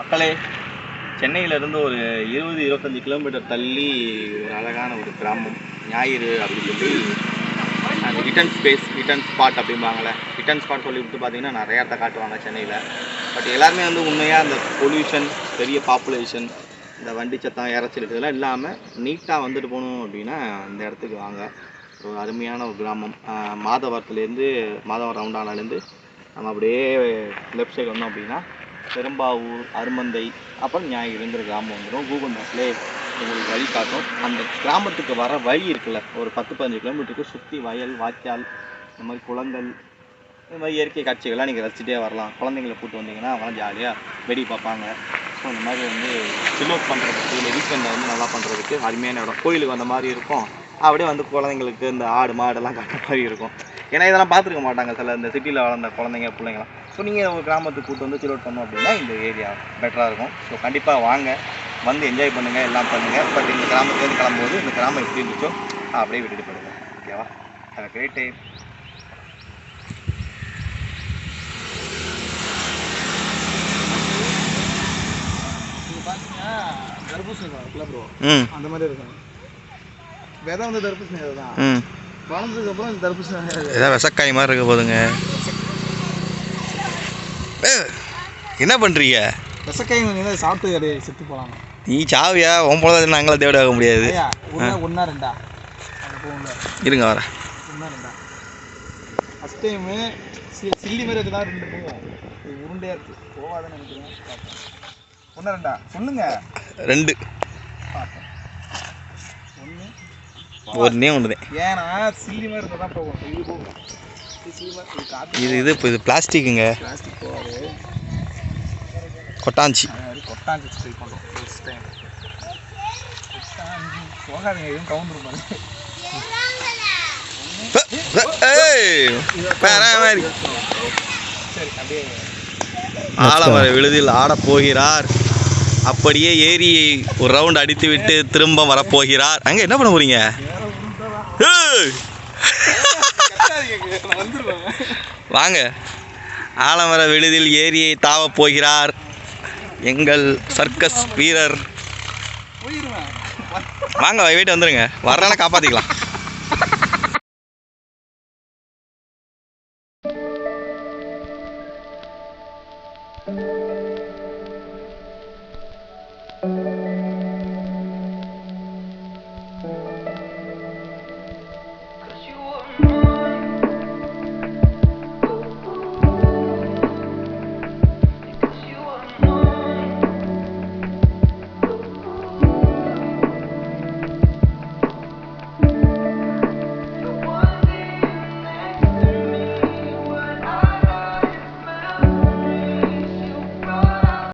மக்களே சென்னையிலேருந்து ஒரு இருபது இருபத்தஞ்சி கிலோமீட்டர் தள்ளி ஒரு அழகான ஒரு கிராமம் ஞாயிறு அப்படின்னு சொல்லி அந்த ரிட்டன் ஸ்பேஸ் ஹிட்டன் ஸ்பாட் அப்படிம்பாங்களே ஹிட்டன் ஸ்பாட் சொல்லி விட்டு பார்த்தீங்கன்னா நிறைய இடத்த காட்டுவாங்க சென்னையில். பட் எல்லாருமே வந்து உண்மையாக அந்த பொல்யூஷன் பெரிய பாப்புலேஷன் இந்த வண்டி சத்தம் இறச்சல் இதெல்லாம் இல்லாமல் நீட்டாக வந்துட்டு போகணும் அப்படின்னா அந்த இடத்துக்கு வாங்க. ஒரு அருமையான ஒரு கிராமம். மாதவரத்துலேருந்து மாதவரம் ரவுண்டானாலேருந்து நம்ம அப்படியே லெஃப்ட் சைடு வந்தோம் அப்படின்னா பெரும்பாவூர் அருமந்தை அப்புறம் ஞாயிறுங்கிற கிராமம் வந்துடும் கூகுள் மேப்லேயே உங்களுக்கு வழி காட்டும். அந்த கிராமத்துக்கு வர வழி இருக்குல்ல ஒரு பத்து பதினஞ்சு கிலோமீட்டருக்கு சுற்றி வயல் வாய்க்கால் இந்த மாதிரி குளங்கள் இந்த மாதிரி இயற்கை காட்சிகள்லாம் நீங்கள் ரசிச்சுட்டே வரலாம். குழந்தைங்கள கூப்பிட்டு வந்தீங்கன்னா அவங்களாம் ஜாலியாக வெடி பார்ப்பாங்க. ஸோ இந்த மாதிரி வந்து சிலோட் பண்ணுறதுக்கு இல்லை வீக்கெண்டில் வந்து நல்லா பண்ணுறதுக்கு அருமையான இடம். கோயிலுக்கு வந்த மாதிரி இருக்கும். அப்படியே வந்து குழந்தைங்களுக்கு இந்த ஆடு மாடெல்லாம் காட்டுற மாதிரி இருக்கும். ஏன்னா இதெல்லாம் பார்த்துருக்க மாட்டாங்க சில இந்த சிட்டியில் வளர்ந்த குழந்தைங்க பிள்ளைங்களாம் ஸோ நீங்கள் ஒரு கிராமத்துக்கு கூட்டு வந்து சில் அவுட் பண்ணோம் அப்படின்னா இந்த ஏரியா பெட்டராக இருக்கும். ஸோ கண்டிப்பாக வாங்க. வந்து என்ஜாய் பண்ணுங்கள் எல்லாம் பண்ணுங்கள் பட் இந்த கிராமத்துலேருந்து கிளம்பும்போது இந்த கிராமம் எப்படி இருந்துச்சோ அப்படியே விட்டுட்டு போயிடுங்க. ஓகேவா ஹேவ் கிரேட் டைம் நீங்கள் பார்த்தீங்கன்னா தர்பூசணி இருக்குல்ல ப்ரோ ம். அந்த மாதிரி இருக்கும். விதை வந்து தர்பூசணி தான் ம் வளர்ந்ததுக்கு அப்புறம் இந்த தர்பூசணி விதை ஏதாவது விசக்காய் மாதிரி இருக்க போதுங்க. என்ன பண்ணுறீங்க விசக்காய் நீங்கள் சாப்பிட்டு அப்படியே செத்து போகலாம்? நீ சாவியா? உன் போல நாங்களே தேட ஆக முடியாது. ஒன்றா ரெண்டா? இருங்க வரேன். ஒன்றா ரெண்டா? ஃபஸ்ட் டைமு சில்லி மாதிரி இருக்குதா? ரெண்டு இது உருண்டையாக இருக்குது போகாதுன்னு நினைக்கிறேன். ஒன்றா ரெண்டா? சொல்லுங்க. ரெண்டு. பார்த்தேன் ஒன்றே ஒன்று தான் ஏன்னா சில்லி மாதிரி இருந்தால் தான் போகும். இது போகும் இது இப்போ இது பிளாஸ்டிக்குங்க. பிளாஸ்டிக் போகாது கொட்டாஞ்சி. கொட்டாஞ்சி ட்ரை பண்ணுறோம் ஃபர்ஸ்ட் டைம் போகாதீங்க எதுவும் பாருங்க ஆலமர விழுதில் ஆடப் போகிறார். அப்படியே ஏரியை ஒரு ரவுண்ட் அடித்து விட்டு திரும்ப வரப்போகிறார். அங்கே என்ன பண்ண போறீங்க? வாங்க. ஆலமர விடுதில் ஏரியை தாவப் போகிறார். எங்கள் சர்க்கஸ் வீரர். வாங்க வீட்டு வந்துடுங்க வரலன்னா காப்பாற்றிக்கலாம்